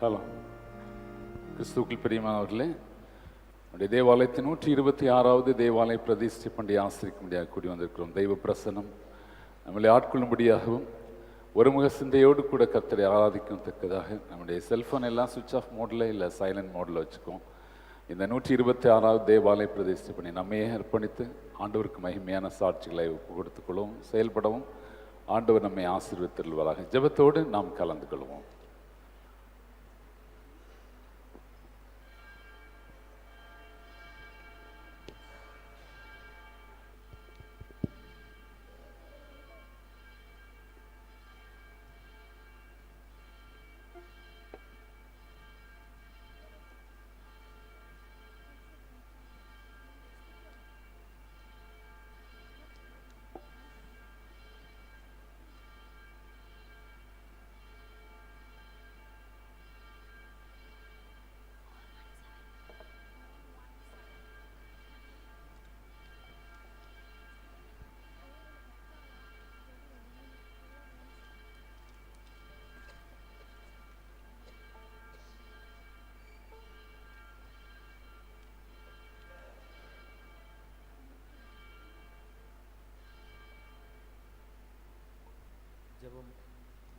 Hello கிறிஸ்துக்கள் பிரியமானவர்களே நம்முடைய தேவாலயத்தின் நூற்றி இருபத்தி ஆறாவது தேவாலய பிரதிஷ்டை பண்டிகை ஆசிரிக்கும்படியாக கூடி வந்திருக்கிறோம். தெய்வ பிரசனம் நம்மளை ஆட்கொள்ளும்படியாகவும் ஒருமுக சிந்தையோடு கூட கத்தரை ஆராதிக்கும் தக்கதாக நம்முடைய செல்ஃபோன் எல்லாம் சுவிட்ச் ஆஃப் மோடில் இல்லை சைலண்ட் மோடில் வச்சுக்கோம் இந்த நூற்றி இருபத்தி ஆறாவது தேவாலய பிரதிஷ்டை பண்ணி நம்மையே அர்ப்பணித்து ஆண்டவருக்கு மகிமையான சாட்சிகளை கொடுத்துக்கொள்ளவும் செயல்படவும் ஆண்டவர் நம்மை ஆசீர்வதித்தருள்வதாக ஜெபத்தோடு நாம் கலந்து கொள்வோம்.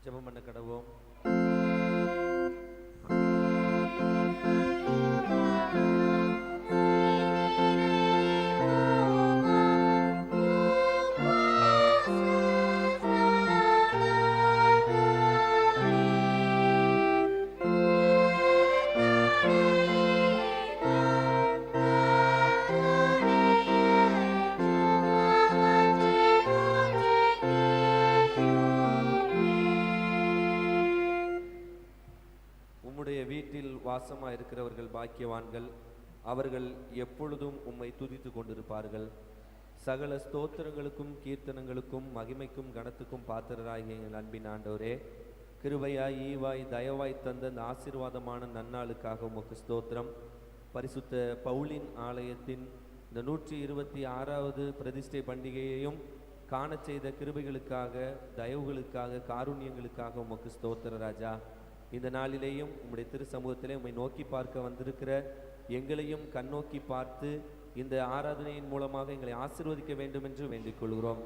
ஜெபம் பண்ண கடவோம் வீட்டில் வாசமாக இருக்கிறவர்கள் பாக்கியவான்கள் அவர்கள் எப்பொழுதும் உம்மை துதித்து கொண்டிருப்பார்கள். சகல ஸ்தோத்திரங்களுக்கும் கீர்த்தனங்களுக்கும் மகிமைக்கும் கனத்துக்கும் பாத்திரராகிய எங்கள் அன்பின் ஆண்டவரே கிருவையாய் ஈவாய் தயவாய் தந்த இந்த ஆசீர்வாதமான நன்னாளுக்காக உமக்கு ஸ்தோத்திரம். பரிசுத்த பவுலின் ஆலயத்தின் இந்த நூற்றி இருபத்தி ஆறாவது பிரதிஷ்டை பண்டிகையையும் காணச் செய்த கிருபைகளுக்காக தயவுகளுக்காக காருண்யங்களுக்காக உமக்கு ஸ்தோத்திர ராஜா. இந்த நாளிலேயும் உம்முடைய திரு சமூகத்திலே உம்மை நோக்கி பார்க்க வந்திருக்கிற எங்களையும் கண்ணோக்கி பார்த்து இந்த ஆராதனையின் மூலமாக எங்களை ஆசிர்வதிக்க வேண்டும் என்று வேண்டிக் கொள்கிறோம்.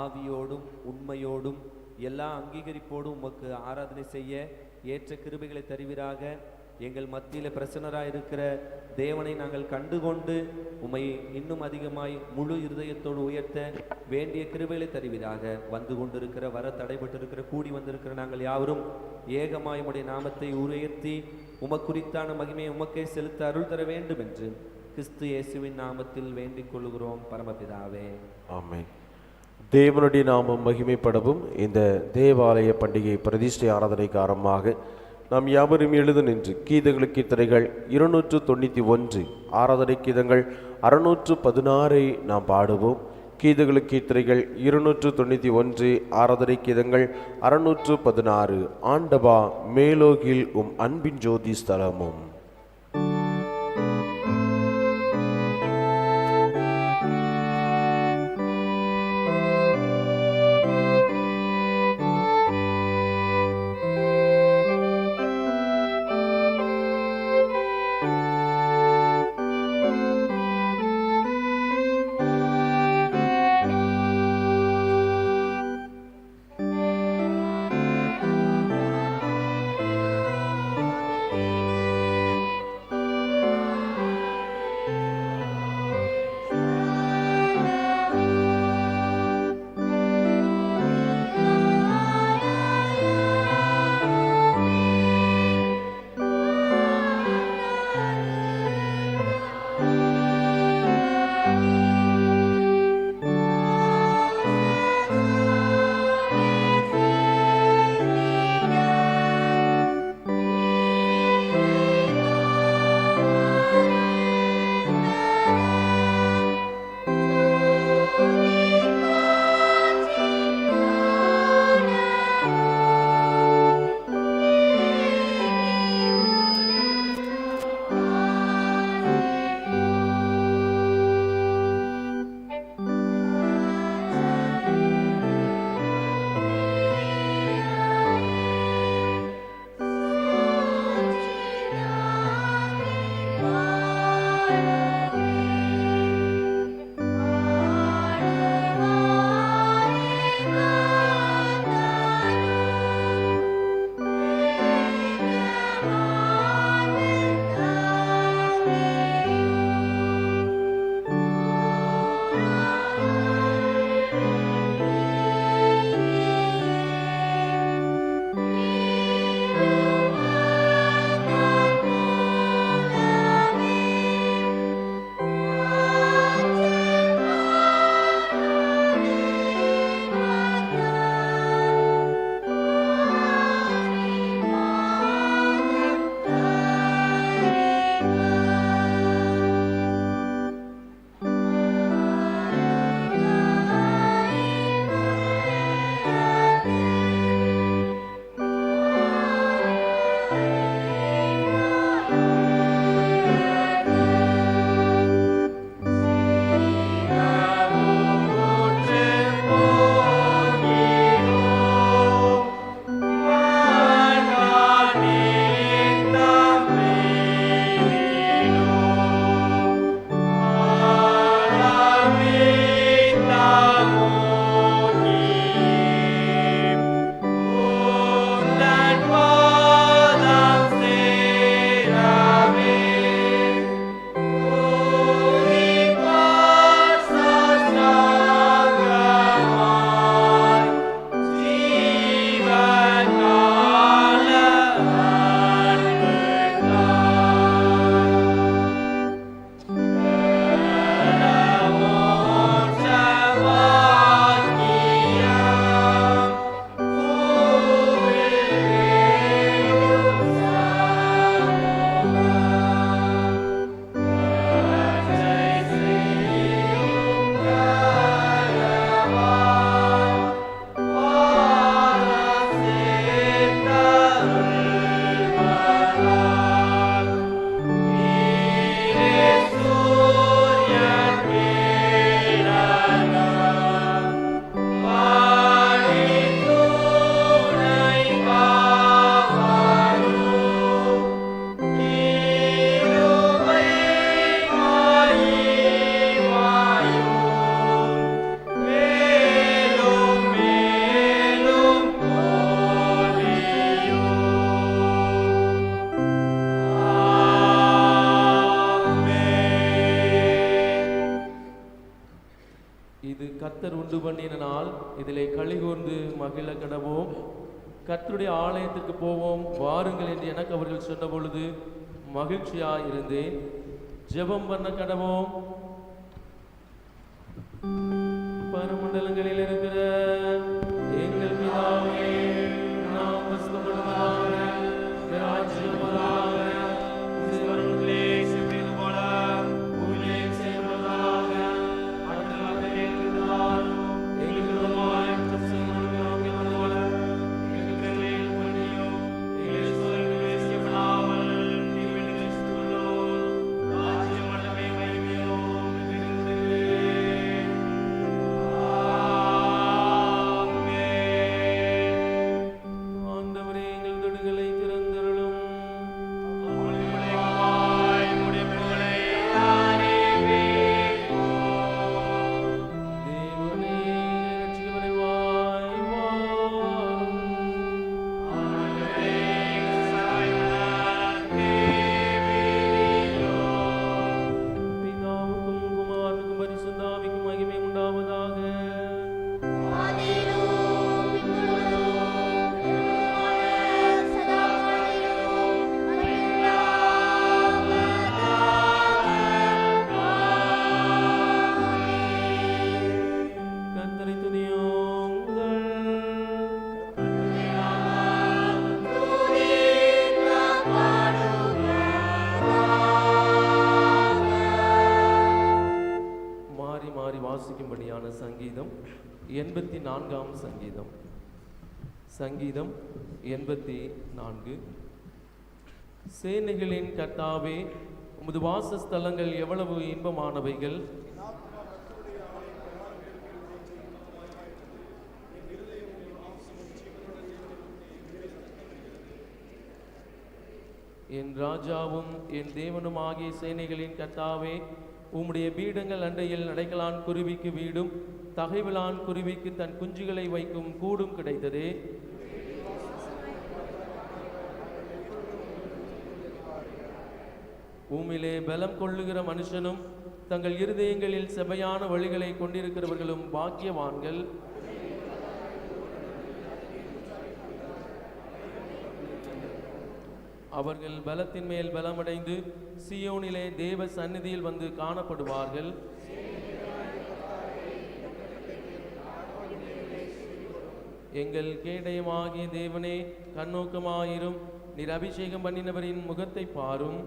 ஆவியோடும் உண்மையோடும் எல்லா அங்கீகரிப்போடும் உமக்கு ஆராதனை செய்ய ஏற்ற கிருபைகளை தருவீராக. எங்கள் மத்தியில் பிரசன்னராய் இருக்கிற தேவனை நாங்கள் கண்டுகொண்டு உமை இன்னும் அதிகமாய் முழு இருதயத்தோடு உயர்த்த வேண்டிய கிருபைகளை தருவீராக. வந்து கொண்டிருக்கிற வர தடைபட்டிருக்கிற கூடி வந்திருக்கிற நாங்கள் யாவரும் ஏகமாய் உடைய நாமத்தை உயர்த்தி உமக்குறித்தான மகிமையை உமக்கே செலுத்த அருள் தர வேண்டும் என்று கிறிஸ்து இயேசுவின் நாமத்தில் வேண்டிக் கொள்கிறோம் பரமபிதாவே. ஆமை தேவனுடைய நாமம் மகிமைப்படவும் இந்த தேவாலய பண்டிகை பிரதிஷ்டை ஆராதனைக்காரமாக நாம் யாவரும் எழுத நின்று கீதங்கள் கீர்த்தனைகள் இருநூற்று தொண்ணூற்றி ஒன்று ஆராதனை கீதங்கள் அறுநூற்று பதினாறை நாம் பாடுவோம். கீதங்கள் கீர்த்தனைகள் இருநூற்று தொண்ணூற்றி ஒன்று ஆராதனை கீதங்கள் அறுநூற்று பதினாறு. ஆண்டவா மேலோகில் உம் அன்பின் ஜோதி ஸ்தலமும். இதிலே கலிகூர்ந்து மகிழ கடவோம். கர்த்தருடைய ஆலயத்துக்கு போவோம். வாருங்கள் என்று எனக்கு அவர்கள் சொன்ன பொழுது மகிழ்ச்சியாக இருந்தேன் ஜெபம் பண்ண கடவோம். பரமண்டலங்களில் நான்காம் சங்கீதம். சங்கீதம் எண்பத்தி நான்கு. சேனைகளின் கர்த்தாவே உமது வாசஸ்தலங்கள் எவ்வளவு இன்பமானவைகள். என் ராஜாவும் என் தேவனும் ஆகிய சேனைகளின் கர்த்தாவே உம்முடைய பீடங்கள் அண்டையில் நடைக்கலான் குருவிக்கு வீடும் தகைவிலான் குருவிக்கு தன் குஞ்சுகளை வைக்கும் கூடும் கிடைத்ததே. பூமியிலே பலம் கொள்ளுகிற மனுஷனும் தங்கள் இருதயங்களில் செவையான வழிகளை கொண்டிருக்கிறவர்களும் பாக்கியவான்கள். அவர்கள் பலத்தின் மேல் பலமடைந்து சியோனிலே தேவ சந்நிதியில் வந்து காணப்படுவார்கள். எங்கள் கேடயமாகிய தேவனே கண்ணோக்கமாயிரும். நீர் அபிஷேகம் பண்ணினவரின் முகத்தை பாரும்.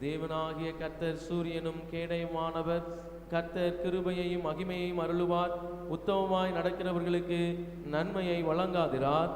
தேவனாகிய கர்த்தர் சூரியனும் கேடயமானவர். கர்த்தர் கிருபையையும் மகிமையையும் அருளுவார். உத்தமமாய் நடக்கிறவர்களுக்கு நன்மையை வழங்காதிரார்.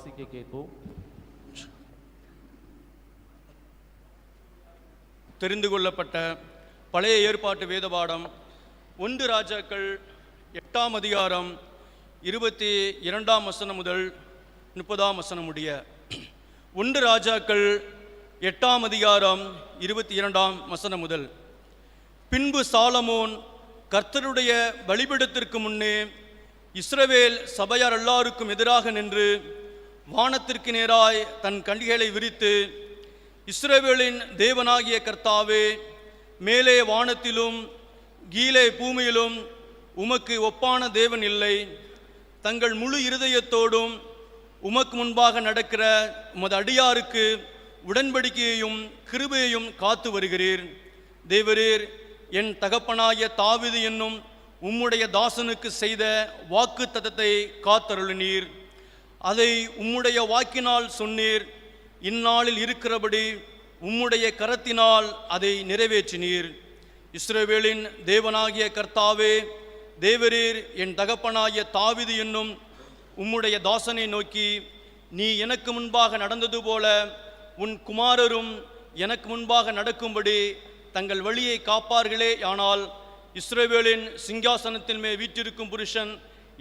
பாடம் வாசிக்க கேட்போம். தெரிந்து கொள்ளப்பட்ட பழைய ஏற்பாட்டு வேத பாடம் ஒன்று ராஜாக்கள் எட்டாம் அதிகாரம் இருபத்தி இரண்டாம் வசனம் முதல் முப்பதாம் வசனம் உடைய ஒன்று ராஜாக்கள் எட்டாம் அதிகாரம் இருபத்தி இரண்டாம் வசனம் முதல். பின்பு சாலமோன் கர்த்தருடைய வழிபடத்திற்கு முன்னே இஸ்ரவேல் சபையார் எல்லாருக்கும் எதிராக நின்று வானத்திற்கு நேராய் தன் கண்டிகளை விரித்து இஸ்ரேவேலின் தேவனாகிய கர்த்தாவே மேலே வானத்திலும் கீழே பூமியிலும் உமக்கு ஒப்பான தேவன் இல்லை. தங்கள் முழு இருதயத்தோடும் உமக்கு முன்பாக நடக்கிற உமது அடியாருக்கு உடன்படிக்கையையும் கிருபையையும் காத்து வருகிறீர். தேவரீர் என் தகப்பனாய தாவிது என்னும் உம்முடைய தாசனுக்கு செய்த வாக்கு தத்தத்தை காத்தருளினீர். அதை உம்முடைய வாக்கினால் சொன்னீர். இந்நாளில் இருக்கிறபடி உம்முடைய கரத்தினால் அதை நிறைவேற்றினீர். இஸ்ரேவேலின் தேவனாகிய கர்த்தாவே தேவரீர் என் தகப்பனாகிய தாவிது என்னும் உம்முடைய தாசனை நோக்கி நீ எனக்கு முன்பாக நடந்தது போல உன் குமாரரும் எனக்கு முன்பாக நடக்கும்படி தங்கள் வழியை காப்பார்களே. ஆனால் இஸ்ரேவேலின் சிங்காசனத்தின் மேல் வீற்றிருக்கும் புருஷன்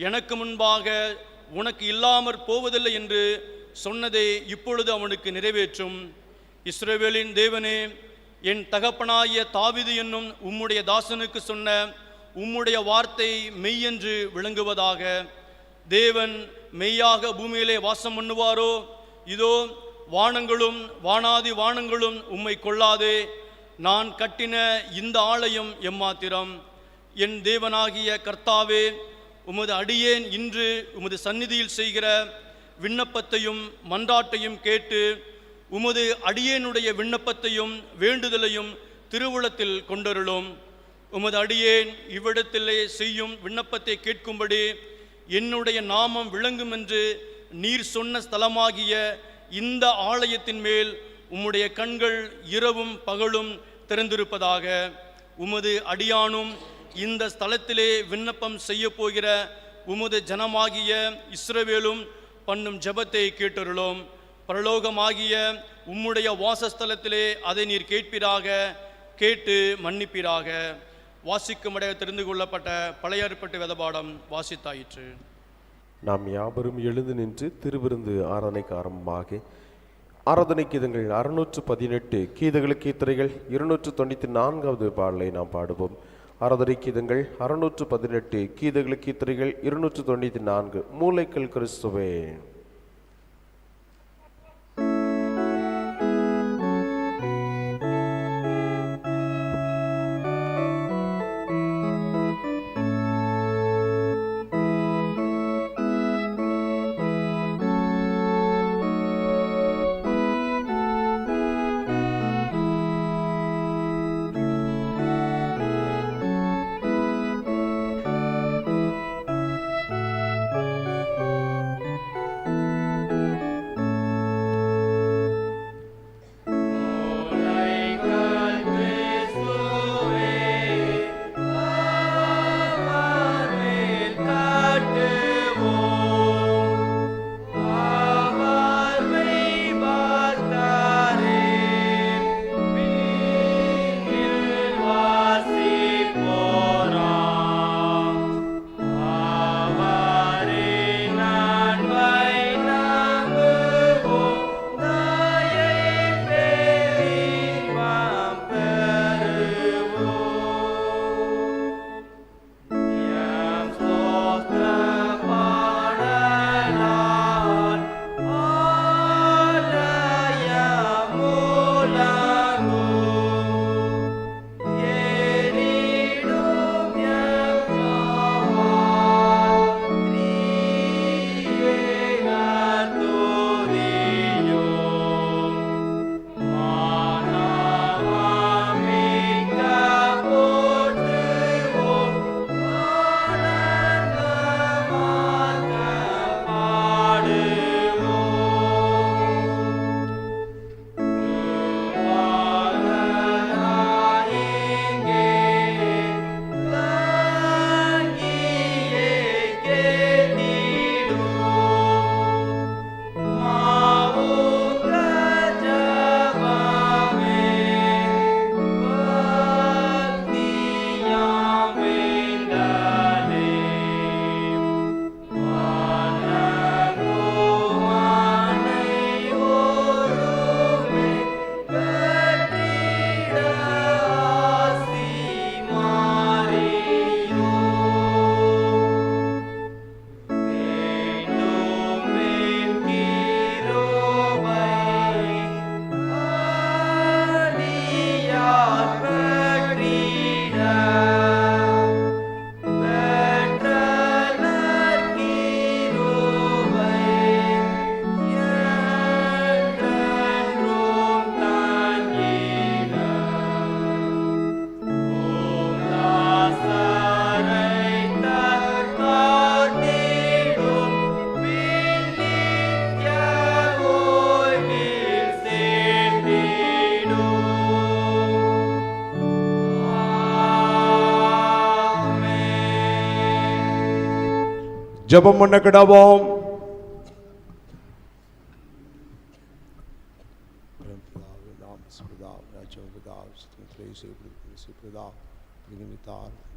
எனக்கு முன்பாக உனக்கு இல்லாமற் போவதில்லை என்று சொன்னதை இப்பொழுது அவனுக்கு நிறைவேற்றும். இஸ்ரேவேலின் தேவனே என் தகப்பனாகிய தாவிது என்னும் உம்முடைய தாசனுக்கு சொன்ன உம்முடைய வார்த்தை மெய்யென்று விளங்குவதாக. தேவன் மெய்யாக பூமியிலே வாசம் பண்ணுவாரோ? இதோ வானங்களும் வானாதி வானங்களும் உம்மை கொள்ளாதே. நான் கட்டின இந்த ஆலயம் எம்மாத்திரம்? என் தேவனாகிய கர்த்தாவே உமது அடியேன் இன்று உமது சந்நிதியில் செய்கிற விண்ணப்பத்தையும் மன்றாட்டையும் கேட்டு உமது அடியேனுடைய விண்ணப்பத்தையும் வேண்டுதலையும் திருவுளத்தில் கொண்டருளும். உமது அடியேன் இவ்விடத்திலே செய்யும் விண்ணப்பத்தை கேட்கும்படி என்னுடைய நாமம் விளங்கும் என்று நீர் சொன்ன ஸ்தலமாகிய இந்த ஆலயத்தின் மேல் உம்முடைய கண்கள் இரவும் பகலும் திறந்திருப்பதாக உமது அடியானும் இந்த ஸ்தலத்திலே விண்ணப்பம் செய்ய போகிற உமது ஜனமாகிய இஸ்ரவேலும் பண்ணும் ஜெபத்தை கேட்டருளோம். பரலோகமாகிய உம்முடைய வாசஸ்தலத்திலே அதை நீர் கேட்பீராக கேட்டு மன்னிப்பீராக. அடைய தெரிந்து கொள்ளப்பட்ட பழையாறுப்பட்டு வெதபாடம் வாசித்தாயிற்று. நாம் யாவரும் எழுந்து நின்று திருவிருந்து ஆராதனைக்கு ஆரம்பமாக ஆராதனை கீதங்கள் அறுநூற்று பதினெட்டு கீதங்களுக்கு கீர்த்தனைகள் இருநூற்று தொண்ணூற்றி நான்காவது பாடலை நாம் பாடுவோம். ஆராதனை கீதங்கள் அறுநூற்று பதினெட்டு கீதகள கீர்த்தனைகள் இருநூற்று தொண்ணூற்றி நான்கு மூளைக்கல் கிறிஸ்துவே.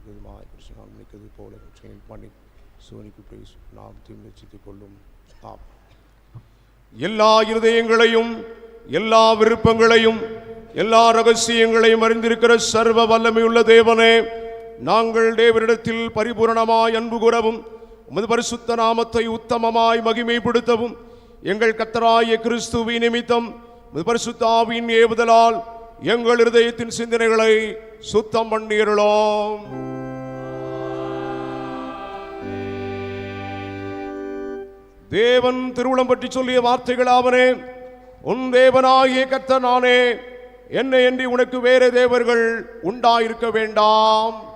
விதமாய் கிருஷ்ணனால் நிற்கிறது போல செயல் பண்ணி சோனிக்கு பிரைஸ் நாம் தீர்மானித்துக் கொள்ளும் ஆம் எல்லா இருதயங்களையும் எல்லா விருப்பங்களையும் எல்லா ரகசியங்களையும் அறிந்திருக்கிற சர்வ வல்லமையுள்ள தேவனே நாங்கள் தேவனிடத்தில் பரிபூரணமாய் அன்பு கூறவும் உமது பரிசுத்த நாமத்தை உத்தமமாய் மகிமைப்படுத்தவும் எங்கள் கத்தராய கிறிஸ்துவி நிமித்தம் பரிசுத்தாவின் ஏவுதலால் எங்கள் இருதயத்தின் சிந்தனைகளை சுத்தம் பண்ணியருளோம். தேவன் திருவுளம் பற்றி சொல்லிய வார்த்தைகளாவனே உன் தேவனாகிய கத்த நானே. என்னை என்று உனக்கு வேறு தேவர்கள் உண்டாயிருக்க வேண்டாம்.